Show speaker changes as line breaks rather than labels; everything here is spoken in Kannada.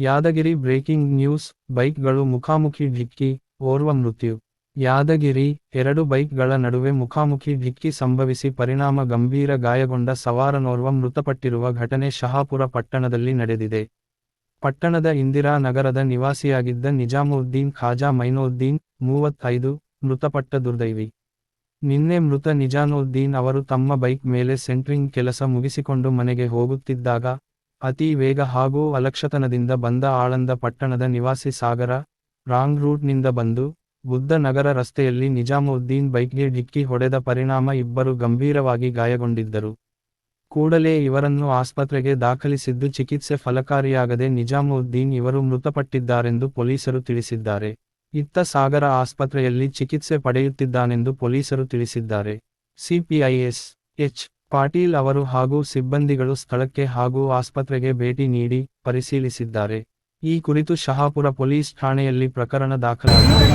ಯಾದಗಿರಿ ಬ್ರೇಕಿಂಗ್ ನ್ಯೂಸ್, ಬೈಕ್ಗಳು ಮುಖಾಮುಖಿ ಢಿಕ್ಕಿ, ಓರ್ವ ಮೃತ್ಯು. ಯಾದಗಿರಿ, ಎರಡು ಬೈಕ್ಗಳ ನಡುವೆ ಮುಖಾಮುಖಿ ಢಿಕ್ಕಿ ಸಂಭವಿಸಿ ಪರಿಣಾಮ ಗಂಭೀರ ಗಾಯಗೊಂಡ ಸವಾರನೋರ್ವ ಮೃತಪಟ್ಟಿರುವ ಘಟನೆ ಶಹಾಪುರ ಪಟ್ಟಣದಲ್ಲಿ ನಡೆದಿದೆ. ಪಟ್ಟಣದ ಇಂದಿರಾ ನಗರದ ನಿವಾಸಿಯಾಗಿದ್ದ ನಿಜಾಮುದ್ದೀನ್ ಖಾಜಾ ಮೈನುದ್ದೀನ್, ಮೂವತ್ತೈದು, ಮೃತಪಟ್ಟ ದುರ್ದೈವಿ. ನಿನ್ನೆ ಮೃತ ನಿಜಾನುದ್ದೀನ್ ಅವರು ತಮ್ಮ ಬೈಕ್ ಮೇಲೆ ಸೆಂಟ್ರಿಂಗ್ ಕೆಲಸ ಮುಗಿಸಿಕೊಂಡು ಮನೆಗೆ ಹೋಗುತ್ತಿದ್ದಾಗ ಅತಿ ವೇಗ ಹಾಗೂ ಅಲಕ್ಷತನದಿಂದ ಬಂದ ಆಳಂದ ಪಟ್ಟಣದ ನಿವಾಸಿ ಸಾಗರ ರಾಂಗ್ ರೂಟ್ನಿಂದ ಬಂದು ಬುದ್ಧ ನಗರ ರಸ್ತೆಯಲ್ಲಿ ನಿಜಾಮುದ್ದೀನ್ ಬೈಕ್ಗೆ ಡಿಕ್ಕಿ ಹೊಡೆದ ಪರಿಣಾಮ ಇಬ್ಬರು ಗಂಭೀರವಾಗಿ ಗಾಯಗೊಂಡಿದ್ದರು. ಕೂಡಲೇ ಇವರನ್ನು ಆಸ್ಪತ್ರೆಗೆ ದಾಖಲಿಸಿದ್ದು ಚಿಕಿತ್ಸೆ ಫಲಕಾರಿಯಾಗದೆ ನಿಜಾಮುದ್ದೀನ್ ಇವರು ಮೃತಪಟ್ಟಿದ್ದಾರೆಂದು ಪೊಲೀಸರು ತಿಳಿಸಿದ್ದಾರೆ. ಇತ್ತ ಸಾಗರ ಆಸ್ಪತ್ರೆಯಲ್ಲಿ ಚಿಕಿತ್ಸೆ ಪಡೆಯುತ್ತಿದ್ದಾನೆಂದು ಪೊಲೀಸರು ತಿಳಿಸಿದ್ದಾರೆ. ಸಿಪಿಐಎಸ್ ಎಚ್ ಪಾಟೀಲ್ ಅವರು ಹಾಗೂ ಸಿಬ್ಬಂದಿಗಳು ಸ್ಥಳಕ್ಕೆ ಹಾಗೂ ಆಸ್ಪತ್ರೆಗೆ ಭೇಟಿ ನೀಡಿ ಪರಿಶೀಲಿಸಿದ್ದಾರೆ. ಈ ಕುರಿತು ಶಹಾಪುರ ಪೊಲೀಸ್ ಠಾಣೆಯಲ್ಲಿ ಪ್ರಕರಣ ದಾಖಲಾಗಿದೆ.